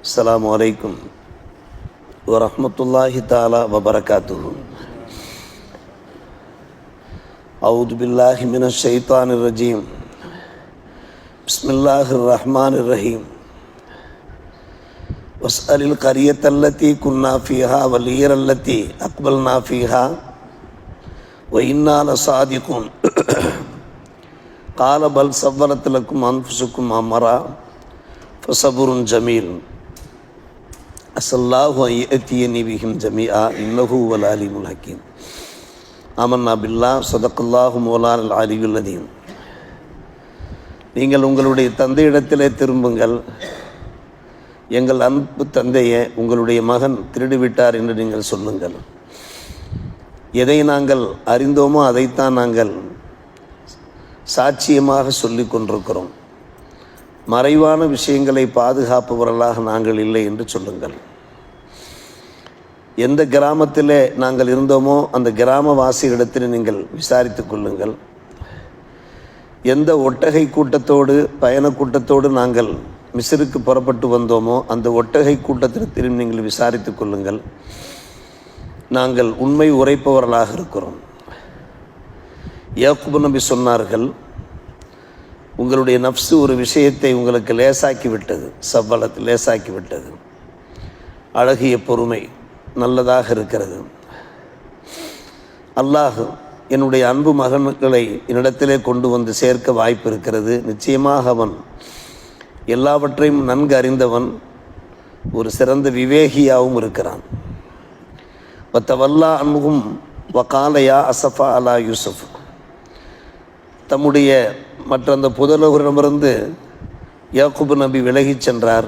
السلام عليكم ورحمة الله تعالى وبركاته. أعوذ بالله من الشيطان الرجيم. بسم الله الرحمن الرحيم. واسأل القرية التي كنا فيها والعير التي أقبلنا فيها. وإنا لصادقون. قال بل سولت لكم أنفسكم أمرا فصبر جميل. அசல்லாஹு ஐயத்தியனி பிஹிம் ஜமியா இன்னஹு வல் அலிமுல் ஹக்கீம். ஆமன்னா பில்லா சதக்குல்லாஹு மோலார் அல் அலியுல் அதீம் நீங்கள் உங்களுடைய தந்தையிடத்திலே திரும்புங்கள். எங்கள் அன்பு தந்தையை உங்களுடைய மகன் திருடிவிட்டார் என்று நீங்கள் சொல்லுங்கள். எதை நாங்கள் அறிந்தோமோ அதைத்தான் நாங்கள் சாட்சியமாக சொல்லி கொண்டிருக்கிறோம். மறைவான விஷயங்களை பாதுகாப்பவர்களாக நாங்கள் இல்லை என்று சொல்லுங்கள். எந்த கிராமத்திலே நாங்கள் இருந்தோமோ அந்த கிராமவாசிகளிடத்தில் நீங்கள் விசாரித்து கொள்ளுங்கள். எந்த ஒட்டகை கூட்டத்தோடு பயண கூட்டத்தோடு நாங்கள் மிசிற்கு புறப்பட்டு வந்தோமோ அந்த ஒட்டகை கூட்டத்திடத்திலும் நீங்கள் விசாரித்து கொள்ளுங்கள். நாங்கள் உண்மை உரைப்பவர்களாக இருக்கிறோம். யாக்குபு நபி சொன்னார்கள் உங்களுடைய நப்சு ஒரு விஷயத்தை உங்களுக்கு லேசாக்கி விட்டது சவ்வளத்து லேசாக்கி விட்டது. அழகிய பொறுமை நல்லதாக இருக்கிறது. அல்லாஹ் என்னுடைய அன்பு மகன்களை என்னிடத்திலே கொண்டு வந்து சேர்க்க வாய்ப்பு இருக்கிறது. நிச்சயமாக அவன் எல்லாவற்றையும் நன்கு அறிந்தவன் ஒரு சிறந்த விவேகியாகவும் இருக்கிறான். வத்தவல்லா அன்புகும் வகாலையா அசஃபா அலா யூசுஃப். தம்முடைய மற்ற அந்த புதலோகரிடமிருந்து யாக்குபு நபி விலகிச் சென்றார்.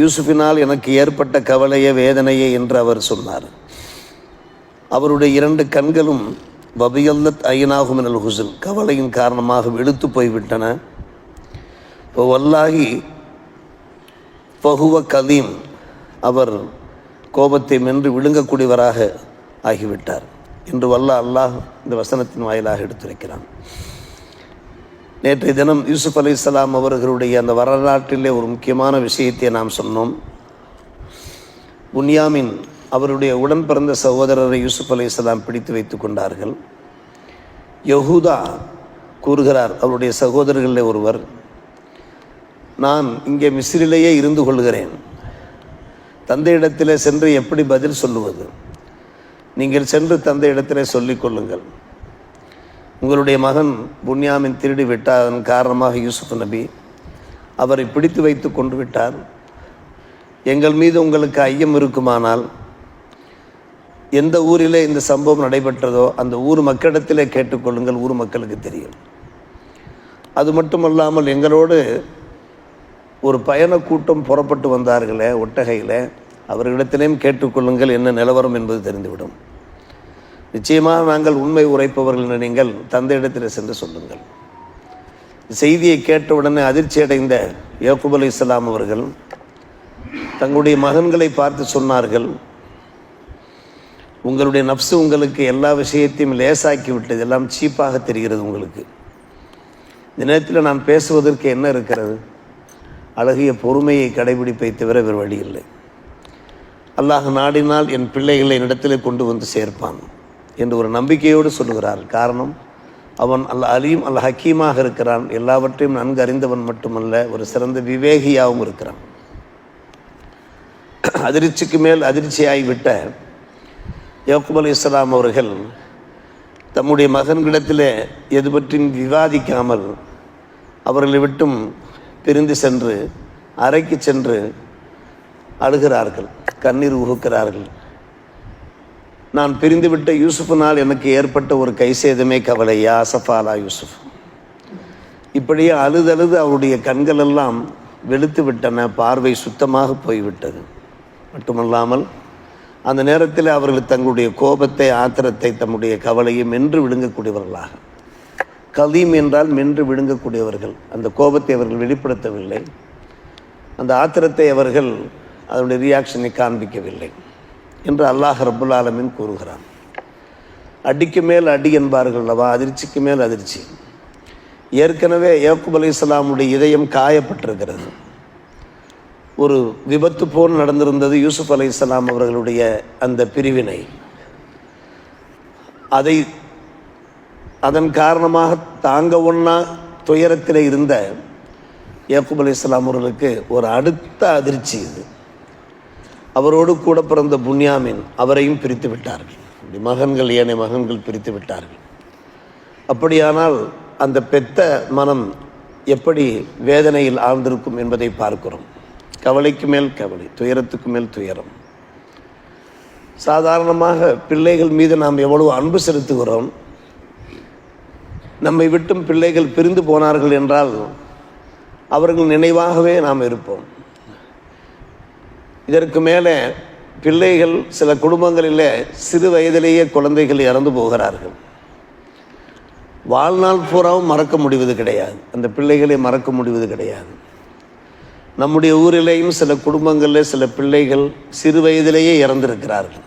யூசுஃபினால் எனக்கு ஏற்பட்ட கவலையே வேதனையே என்று அவர் சொன்னார். அவருடைய இரண்டு கண்களும் வபியல்லத் ஐனாகும் எனல் ஹுசன். கவலையின் காரணமாக வெளுத்து போய்விட்டன. இப்போ வல்லாகி பகுவ கலீம் அவர் கோபத்தை மென்று விழுங்கக்கூடியவராக ஆகிவிட்டார் என்று வல்ல அல்லாஹ் இந்த வசனத்தின் வாயிலாக எடுத்துரைக்கிறான். நேற்றைய தினம் யூசுப் அலி இஸ்லாம் அவர்களுடைய அந்த வரலாற்றிலே ஒரு முக்கியமான விஷயத்தை நாம் சொன்னோம். புன்யாமின் அவருடைய உடன் பிறந்த சகோதரரை யூசுப் அலி இஸ்லாம் பிடித்து வைத்து கொண்டார்கள். யஹூதா கூறுகிறார் அவருடைய சகோதரர்களில் ஒருவர் நான் இங்கே மிஸ்ரிலேயே இருந்து கொள்கிறேன். தந்தையிடத்தில் சென்று எப்படி பதில் சொல்லுவது? நீங்கள் சென்று தந்தையிடத்திலே சொல்லிக்கொள்ளுங்கள் உங்களுடைய மகன் புன்யாமின் திருடி விட்டார் அதன் காரணமாக யூசுப் நபி அவரை பிடித்து வைத்து கொண்டு விட்டார். எங்கள் மீது உங்களுக்கு ஐயம் இருக்குமானால் எந்த ஊரிலே இந்த சம்பவம் நடைபெற்றதோ அந்த ஊர் மக்களிடத்திலே கேட்டுக்கொள்ளுங்கள் ஊர் மக்களுக்கு தெரியும். அது மட்டுமல்லாமல் எங்களோடு ஒரு பயண கூட்டம் புறப்பட்டு வந்தார்களே ஒட்டகையில். அவர்களிடத்திலேயும் கேட்டுக்கொள்ளுங்கள் என்ன நிலவரம் என்பது தெரிந்துவிடும். நிச்சயமாக நாங்கள் உண்மை உரைப்பவர்கள் என நீங்கள் தந்தையிடத்தில் சென்று சொல்லுங்கள். செய்தியை கேட்ட உடனே அதிர்ச்சி அடைந்த யக்கூப் அலி இஸ்லாம் அவர்கள் தங்களுடைய மகன்களை பார்த்து சொன்னார்கள் உங்களுடைய நப்சு உங்களுக்கு எல்லா விஷயத்தையும் லேசாக்கி விட்டது எல்லாம் சீப்பாக தெரிகிறது உங்களுக்கு. இந்த நேரத்தில் நான் பேசுவதற்கு என்ன இருக்கிறது? அழகிய பொறுமையை கடைபிடிப்பை தவிர வேறு வழி இல்லை. அல்லாஹ் நாடினால் என் பிள்ளைகளை என்னிடத்தில் கொண்டு வந்து சேர்ப்பான். என்று ஒரு நம்பிக்கையோடு சொல்லுகிறார். காரணம் அவன் அல்ல அலீம் அல்ல ஹக்கீமாக இருக்கிறான். எல்லாவற்றையும் நன்கு அறிந்தவன் மட்டுமல்ல ஒரு சிறந்த விவேகியாகவும் இருக்கிறான். அதிர்ச்சிக்கு மேல் அதிர்ச்சியாகிவிட்ட யக்கூப் அலி இஸ்லாம் அவர்கள் தம்முடைய மகன்களிடத்தில் எது பற்றியும் விவாதிக்காமல் அவர்களை விட்டும் பிரிந்து சென்று அறைக்கு சென்று அழுகிறார்கள். கண்ணீர் உகுக்கிறார்கள் நான் பிரிந்துவிட்ட யூசுஃபினால் எனக்கு ஏற்பட்ட ஒரு கைசேதமே கவலையா? சஃபாலா யூசுஃப். இப்படியே அழுதழுது அவருடைய கண்கள் எல்லாம் வெளுத்து விட்டன பார்வை சுத்தமாக போய்விட்டது. மட்டுமல்லாமல் அந்த நேரத்தில் அவர்கள் தங்களுடைய கோபத்தை ஆத்திரத்தை தம்முடைய கவலையை மென்று விழுங்கக்கூடியவர்களாக. கலீம் என்றால் மென்று விழுங்கக்கூடியவர்கள். அந்த கோபத்தை அவர்கள் வெளிப்படுத்தவில்லை. அந்த ஆத்திரத்தை அவர்கள் அதனுடைய ரியாக்ஷனை காண்பிக்கவில்லை. என்று அல்லாஹ் ரபுல் ஆலமின் கூறுகிறான். அடிக்கு மேல் அடி என்பார்கள் அல்லவா? அதிர்ச்சிக்கு மேல் அதிர்ச்சி. ஏற்கனவே ஏக்குப் அலி இஸ்லாமுடைய இதயம் காயப்பட்டிருக்கிறது. ஒரு விபத்து போல் நடந்திருந்தது யூசுப் அலைஹிஸ்ஸலாம் அவர்களுடைய அந்த பிரிவினை. அதை அதன் காரணமாக தாங்க ஒன்றா துயரத்தில் இருந்த ஏக்குப் அலி இஸ்லாம் அவர்களுக்கு ஒரு அடுத்த அதிர்ச்சி இது. அவரோடு கூட பிறந்த புன்யாமின் அவரையும் பிரித்து விட்டார்கள். இப்படி மகன்கள் ஏனைய மகன்கள் பிரித்து விட்டார்கள். அப்படியானால் அந்த பெத்த மனம் எப்படி வேதனையில் ஆழ்ந்திருக்கும் என்பதை பார்க்கிறோம். கவலைக்கு மேல் கவலை துயரத்துக்கு மேல் துயரம். சாதாரணமாக பிள்ளைகள் மீது நாம் எவ்வளவு அன்பு செலுத்துகிறோம். நம்மை விட்டும் பிள்ளைகள் பிரிந்து போனார்கள் என்றால் அவர்கள் நினைவாகவே நாம் இருப்போம். இதற்கு மேலே பிள்ளைகள் சில குடும்பங்களில் சிறு வயதிலேயே குழந்தைகள் இறந்து போகிறார்கள். வாழ்நாள் பூராவும் மறக்க முடிவது கிடையாது. அந்த பிள்ளைகளை மறக்க முடிவது கிடையாது. நம்முடைய ஊரிலேயும் சில குடும்பங்களில் சில பிள்ளைகள் சிறு வயதிலேயே இறந்திருக்கிறார்கள்.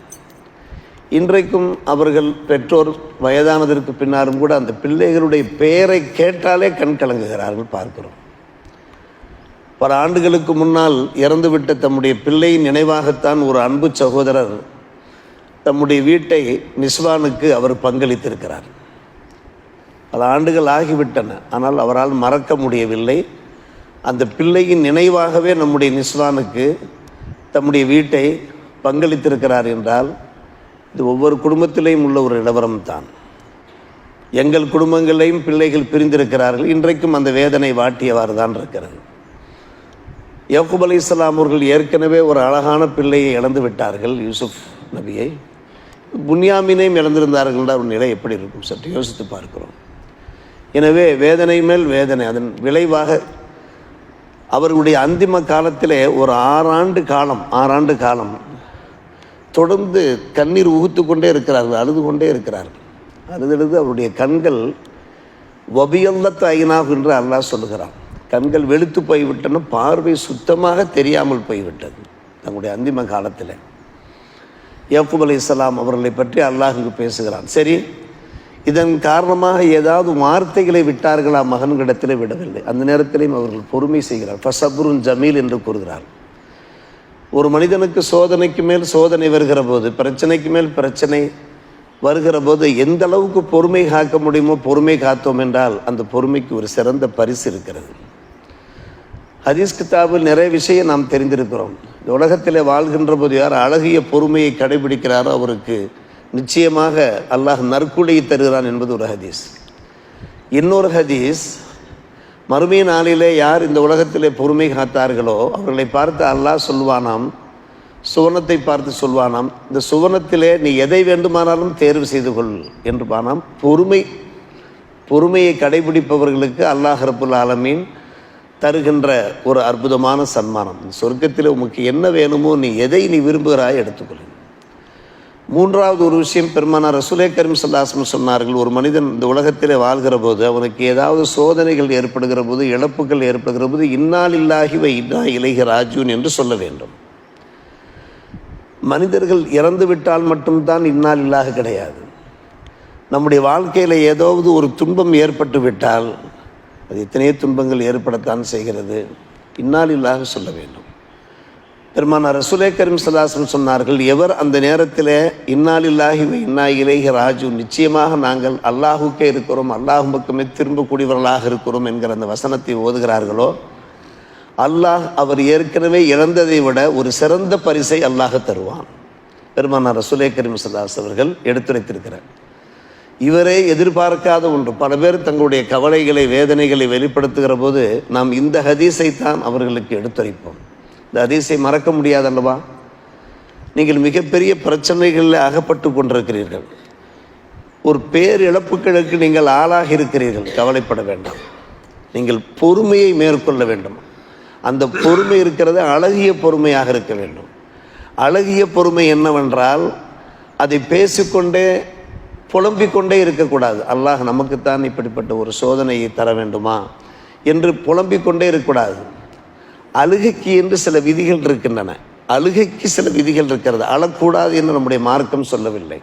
இன்றைக்கும் அவர்கள் பெற்றோர் வயதானதற்கு பின்னாலும் கூட அந்த பிள்ளைகளுடைய பெயரை கேட்டாலே கண் கலங்குகிறார்கள் பார்க்கிறோம். பல ஆண்டுகளுக்கு முன்னால் இறந்துவிட்ட தம்முடைய பிள்ளையின் நினைவாகத்தான் ஒரு அன்பு சகோதரர் தம்முடைய வீட்டை நிஸ்வானுக்கு அவர் பங்களித்திருக்கிறார். பல ஆண்டுகள் ஆகிவிட்டன. ஆனால் அவரால் மறக்க முடியவில்லை. அந்த பிள்ளையின் நினைவாகவே நம்முடைய நிஸ்வானுக்கு தம்முடைய வீட்டை பங்களித்திருக்கிறார் என்றால் இது ஒவ்வொரு குடும்பத்திலேயும் உள்ள ஒரு நிலவரம் தான் எங்கள் குடும்பங்களையும் பிள்ளைகள் பிரிந்திருக்கிறார்கள். இன்றைக்கும் அந்த வேதனை வாட்டியவாறு தான் இருக்கிறது. யக்கூப் அலி இஸ்லாம் அவர்கள் ஏற்கனவே ஒரு அழகான பிள்ளையை இழந்து விட்டார்கள் யூசுப் நபியை. புன்யாமினையும் இழந்திருந்தார்கள்ன்ற ஒரு நிலை எப்படி இருக்கும்? சற்று யோசித்து பார்க்கிறோம். எனவே வேதனை மேல் வேதனை அதன் விளைவாக அவர்களுடைய அந்திம காலத்திலே ஒரு ஆறாண்டு காலம் ஆறாண்டு காலம் தொடர்ந்து கண்ணீர் உகுத்து கொண்டே இருக்கிறார்கள் அழுது கொண்டே இருக்கிறார்கள். அழுதழுது அவருடைய கண்கள் வபியல்லத்து ஐநாப் என்று அல்லாஹ் சொல்லுகிறான். கண்கள் வெளுத்து போய்விட்டன பார்வை சுத்தமாக தெரியாமல் போய்விட்டது தங்களுடைய அந்திம காலத்தில். யாக்கூப் அலி இஸ்லாம் அவர்களை பற்றி அல்லாஹ் இங்கு பேசுகிறான். சரி இதன் காரணமாக ஏதாவது வார்த்தைகளை விட்டார்களா? மகன்களிடத்திலே விடவில்லை. அந்த நேரத்திலையும் அவர்கள் பொறுமை செய்கிறார். ஃபசபுருன் ஜமீல் என்று கூறுகிறார். ஒரு மனிதனுக்கு சோதனைக்கு மேல் சோதனை வருகிற போது பிரச்சனைக்கு மேல் பிரச்சனை வருகிற போது எந்த அளவுக்கு பொறுமை காக்க முடியுமோ பொறுமை காத்தோம் என்றால் அந்த பொறுமைக்கு ஒரு சிறந்த பரிசு இருக்கிறது. ஹதீஸ் கிதாபில் நிறைய விஷயம் நாம் தெரிந்திருக்கிறோம். இந்த உலகத்தில் வாழ்கின்ற போது யார் அழகிய பொறுமையை கடைபிடிக்கிறாரோ அவருக்கு நிச்சயமாக அல்லாஹ் நற்கூலியை தருகிறான் என்பது ஒரு ஹதீஸ். இன்னொரு ஹதீஸ் மறுமை நாளிலே யார் இந்த உலகத்திலே பொறுமை காத்தார்களோ அவர்களை பார்த்து அல்லாஹ் சொல்வானாம் சுவனத்தை பார்த்து சொல்வானாம் இந்த சுவனத்திலே நீ எதை வேண்டுமானாலும் தேர்வு செய்து கொள் என்று பானாம். பொறுமை பொறுமையை கடைபிடிப்பவர்களுக்கு அல்லாஹ் ரபுல் ஆலமீன் தருகின்ற ஒரு அற்புதமான சன்மானம். சொர்க்கத்தில் உமக்கு என்ன வேணுமோ நீ எதை நீ விரும்புகிறாய் எடுத்துக்கொள். மூன்றாவது ஒரு விஷயம் பெருமானார் ரசுலே கரீம் சல்லாஸ்லம் சொன்னார்கள் ஒரு மனிதன் இந்த உலகத்திலே வாழ்கிற போது அவனுக்கு ஏதாவது சோதனைகள் ஏற்படுகிற போது இழப்புகள் ஏற்படுகிற போது இன்னால் இல்லாகி இன்னா ராஜூன் என்று சொல்ல வேண்டும். மனிதர்கள் இறந்து விட்டால் மட்டும்தான் இன்னால் இல்லாக கிடையாது. நம்முடைய வாழ்க்கையில் ஏதாவது ஒரு துன்பம் ஏற்பட்டு விட்டால் அது எத்தனையோ துன்பங்கள் ஏற்படத்தான் செய்கிறது. இன்னால் சொல்ல வேண்டும். பெருமானார் ரசூலே கரீம் சொன்னார்கள் எவர் அந்த நேரத்தில் இன்னாலில்லாஹி வ இன்னா இலேஹி ராஜு நிச்சயமாக நாங்கள் அல்லாஹுக்கே இருக்கிறோம் அல்லாஹ் பக்கமே திரும்பக்கூடியவர்களாக இருக்கிறோம் என்கிற அந்த வசனத்தை ஓதுகிறார்களோ அல்லாஹ் அவர் ஏற்கனவே இழந்ததை விட ஒரு சிறந்த பரிசை அல்லாஹ் தருவான். பெருமானார் ரசூலே கரீம் அவர்கள் எடுத்துரைத்திருக்கிறார். இவரே எதிர்பார்க்காத ஒன்று. பல பேர் தங்களுடைய கவலைகளை வேதனைகளை வெளிப்படுத்துகிற போது நாம் இந்த ஹதீஸை தான் அவர்களுக்கு எடுத்துரைப்போம். இந்த ஹதீஸை மறக்க முடியாதல்லவா நீங்கள் மிகப்பெரிய பிரச்சனைகளில் அகப்பட்டு கொண்டிருக்கிறீர்கள். ஒரு பேரிழப்புகளுக்கு நீங்கள் ஆளாக இருக்கிறீர்கள். கவலைப்பட வேண்டாம். நீங்கள் பொறுமையை மேற்கொள்ள வேண்டும். அந்த பொறுமை இருக்கிறது அழகிய பொறுமையாக இருக்க வேண்டும். அழகிய பொறுமை என்னவென்றால் அதை பேசிக்கொண்டே புலம்பிக் கொண்டே இருக்கக்கூடாது. அல்லாஹ் நமக்குத்தான் இப்படிப்பட்ட ஒரு சோதனையை தர வேண்டுமா? என்று புலம்பிக் கொண்டே இருக்கக்கூடாது. அழுகைக்கு என்று சில விதிகள் இருக்கின்றன. அழுகைக்கு சில விதிகள் இருக்கிறது. அழக்கூடாது என்று நம்முடைய மார்க்கம் சொல்லவில்லை.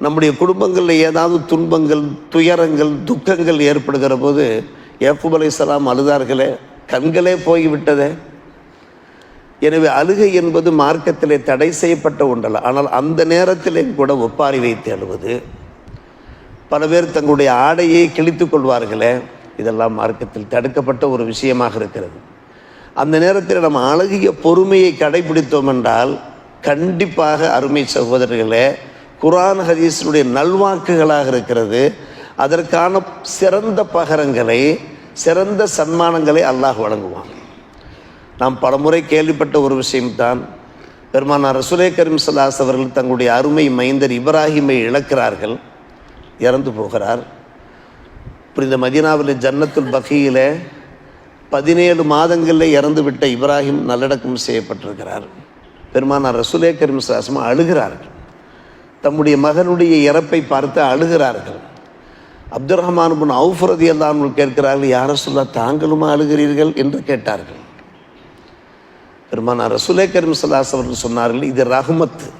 நம்முடைய குடும்பங்களில் ஏதாவது துன்பங்கள் துயரங்கள் துக்கங்கள் ஏற்படுகிற போது ஏஃபுப் சலாம் அழுதார்களே கண்களே போய்விட்டதே. எனவே அழுகை என்பது மார்க்கத்திலே தடை செய்யப்பட்ட ஒன்றல்ல. ஆனால் அந்த நேரத்திலே கூட ஒப்பாரி வைத்து அழுவது. பல பேர் தங்களுடைய ஆடையை கிழித்து கொள்வார்களே. இதெல்லாம் மார்க்கத்தில் தடுக்கப்பட்ட ஒரு விஷயமாக இருக்கிறது. அந்த நேரத்தில் நம்ம அழகிய பொறுமையை கடைபிடித்தோம் என்றால் கண்டிப்பாக அருமை சகோதரர்களே குரான் ஹதீஸினுடைய நல்வாக்குகளாக இருக்கிறது. அதற்கான சிறந்த பகரங்களை சிறந்த சன்மானங்களை அல்லாஹ் வழங்குவான். நாம் பலமுறை கேள்விப்பட்ட ஒரு விஷயம்தான். பெருமானார் ரசுலே கரீம் சல்லாஸ் அவர்கள் தங்களுடைய அருமை மைந்தர் இப்ராஹிமை இழக்கிறார்கள். இறந்து போகிறார். புரிந்த மதீனாவில் ஜன்னத்துல் பகியில் பதினேழு மாதங்களில் இறந்து விட்ட இப்ராஹிம் நல்லடக்கம் செய்யப்பட்டிருக்கிறார். பெருமானார் ரசுலே கரீம் சலாஸ்மா அழுகிறார்கள். தம்முடைய மகனுடைய இறப்பை பார்த்து அழுகிறார்கள். அப்துல் ரஹ்மான் பின் அவுஃபரதி அல்லாமல் கேட்கிறார்கள் யார சொல்ல தாங்களுமா அழுகிறீர்கள்? என்று கேட்டார்கள். பெருமானார் ரசுலே கரீம் சலாஸ் அவர்கள் சொன்னார்கள் இது ரஹமத்து.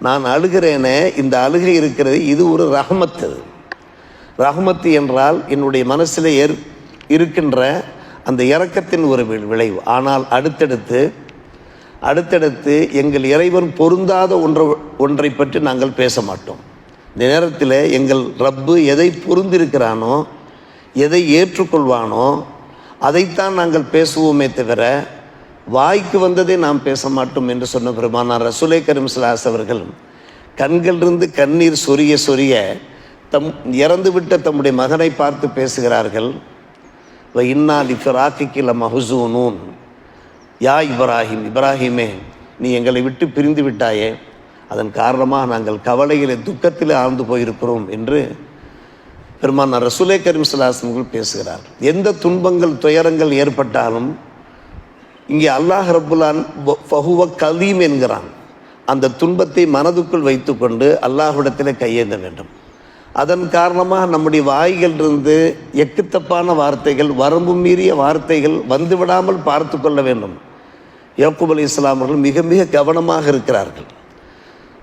நான் அழுகிறேனே இந்த அழுகை இருக்கிறது இது ஒரு ரஹமத்து. ரஹமத்து என்றால் என்னுடைய மனசில் ஏற் இருக்கின்ற அந்த இறக்கத்தின் ஒரு வி- விளைவு. ஆனால் அடுத்தடுத்து அடுத்தடுத்து எங்கள் இறைவன் பொருந்தாத ஒன்றை ஒன்றை பற்றி நாங்கள் பேச மாட்டோம். இந்த நேரத்தில் எங்கள் ரப்பு எதை பொருந்திருக்கிறானோ எதை ஏற்றுக்கொள்வானோ அதைத்தான் நாங்கள் பேசுவோமே தவிர வாய்க்கு வந்ததை நாம் பேச மாட்டோம் என்று சொன்ன பெருமானார் ரசுலே கரும் சிலாஸ் அவர்கள் கண்களிலிருந்து கண்ணீர் சொரிய சொரிய தம் இறந்துவிட்ட தம்முடைய மகனை பார்த்து பேசுகிறார்கள். வ இன்னா லிஃபிராக்கில மஹசூனூன் யா இப்ராஹிம் இப்ராஹிமே நீ எங்களை விட்டு பிரிந்து விட்டாயே. அதன் காரணமாக நாங்கள் கவலையிலே துக்கத்திலே ஆழ்ந்து போயிருக்கிறோம் என்று பெருமானார் ரசுலே கரீம் சலாசனங்கள் பேசுகிறார். எந்த துன்பங்கள் துயரங்கள் ஏற்பட்டாலும் இங்கே அல்லாஹ் ரபுல்லான் ஃபஹுவ கலீம் என்கிறான். அந்த துன்பத்தை மனதுக்குள் வைத்துக்கொண்டு அல்லாஹ்விடத்தில் கையேந்த வேண்டும். அதன் காரணமாக நம்முடைய வாய்களிலிருந்து எக்குத்தப்பான வார்த்தைகள் வரம்பு மீறிய வார்த்தைகள் வந்துவிடாமல் பார்த்து கொள்ள வேண்டும். யாக்கூப் அலி இஸ்லாமர்கள் மிக மிக கவனமாக இருக்கிறார்கள்.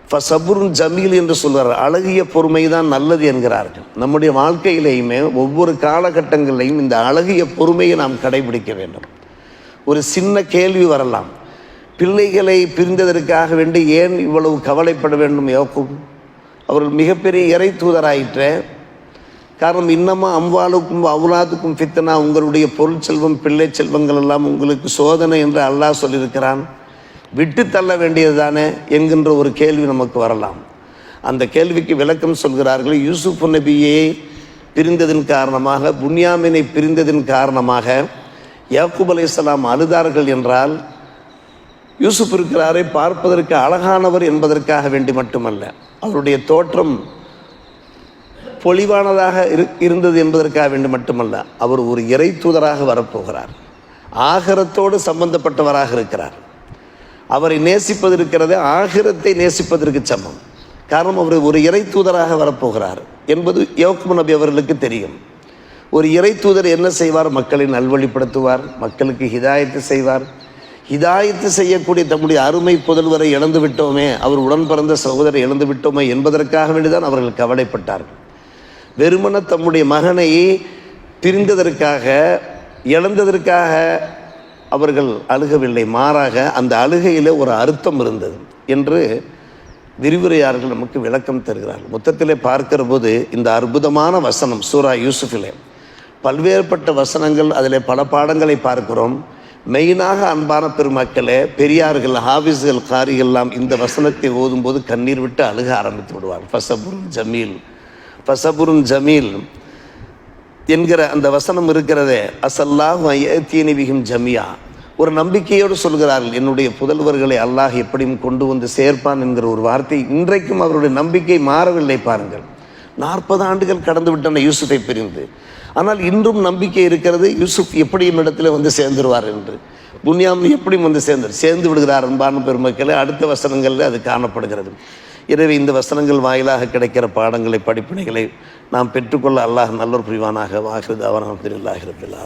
ஃபசபுருன் ஜமீல் என்று சொல்கிறார் அழகிய பொறுமை தான் நல்லது என்கிறார்கள். நம்முடைய வாழ்க்கையிலேயுமே ஒவ்வொரு காலகட்டங்களிலையும் இந்த அழகிய பொறுமையை நாம் கடைபிடிக்க வேண்டும். ஒரு சின்ன கேள்வி வரலாம். பிள்ளைகளை பிரிந்ததற்காக வேண்டி ஏன் இவ்வளவு கவலைப்பட வேண்டும் யோக்கும் அவர்கள் மிகப்பெரிய இறை தூதராயிற்று. காரணம் இன்னமும் அம்வாளுக்கும் அவுலாதுக்கும் ஃபித்தனா உங்களுடைய பொருள் செல்வம் பிள்ளை செல்வங்கள் எல்லாம் உங்களுக்கு சோதனை என்று அல்லாஹ் சொல்லியிருக்கிறான். விட்டு தள்ள வேண்டியது தானே என்கின்ற ஒரு கேள்வி நமக்கு வரலாம். அந்த கேள்விக்கு விளக்கம் சொல்கிறார்கள் யூசுப் நபியை பிரிந்ததின் காரணமாக புன்யாமினை பிரிந்ததின் காரணமாக யாக்கூப் அலைஹிஸ்ஸலாம் அழுதார்கள் என்றால் யூசுப் இருக்கிறாரை பார்ப்பதற்கு அழகானவர் என்பதற்காக வேண்டி மட்டுமல்ல அவருடைய தோற்றம் பொலிவானதாக இரு- இருந்தது என்பதற்காக வேண்டி மட்டுமல்ல அவர் ஒரு இறை தூதராக வரப்போகிறார். ஆகரத்தோடு சம்பந்தப்பட்டவராக இருக்கிறார். அவரை நேசிப்பது இருக்கிறது ஆகிரத்தை நேசிப்பதற்கு சமம். காரணம் அவர் ஒரு இறை தூதராக வரப்போகிறார் என்பது யோக்மு நபி அவர்களுக்கு தெரியும். ஒரு இறை தூதர் என்ன செய்வார்? மக்களை நல்வழிப்படுத்துவார் மக்களுக்கு ஹிதாயத்து செய்வார். ஹிதாயத்து செய்யக்கூடிய தம்முடைய அருமை புதல்வரை இழந்து விட்டோமே அவர் உடன் பிறந்த சகோதரை இழந்து விட்டோமே என்பதற்காக வேண்டிதான் அவர்கள் கவலைப்பட்டார்கள். வெறுமன தம்முடைய மகனை பிரிந்ததற்காக இழந்ததற்காக அவர்கள் அழுகவில்லை. மாறாக அந்த அழுகையில் ஒரு அர்த்தம் இருந்தது என்று விரிவுரையாளர்கள் நமக்கு விளக்கம் தருகிறார்கள். மொத்தத்திலே பார்க்கிற போது இந்த அற்புதமான வசனம் சூரா யூசுஃபிலே பல்வேறுபட்ட வசனங்கள் அதில் பல பாடங்களை பார்க்கிறோம். மெயினாக அன்பான பெருமக்களே பெரியார்கள் ஹாஃபிஸ்கள் காரிகள் எல்லாம் இந்த வசனத்தை ஓதும்போது கண்ணீர் விட்டு அழுக ஆரம்பித்து விடுவார் ஃபசபுருன் ஜமீல் ஃபசபுருன் ஜமீல் என்கிற அந்த வசனம் இருக்கிறதே அசல்லாஹ் தீனிவிகும் ஜமியா. ஒரு நம்பிக்கையோடு சொல்கிறார்கள் என்னுடைய புதல்வர்களை அல்லாஹ் எப்படியும் கொண்டு வந்து சேர்ப்பான் என்கிற ஒரு வார்த்தை இன்றைக்கும் அவருடைய நம்பிக்கை மாறவில்லை பாருங்கள். நாற்பது ஆண்டுகள் கடந்து விட்டன யூசுஃபை பிரிந்து. ஆனால் இன்றும் நம்பிக்கை இருக்கிறது. யூசுப் எப்படி என்னிடத்தில் வந்து சேர்ந்துருவார் என்று. புன்யாம் எப்படியும் வந்து சேர்ந்து சேர்ந்து விடுகிறார் அன்பான பெருமக்களே அடுத்த வசனங்களில் அது காணப்படுகிறது. எனவே இந்த வசனங்கள் வாயிலாக கிடைக்கிற பாடங்களை படிப்பினைகளை நாம் பெற்றுக்கொள்ள அல்லாஹ் நல்ல புரிவானாக. வாகிருது அவன் அப்துல்லாஹிரபில்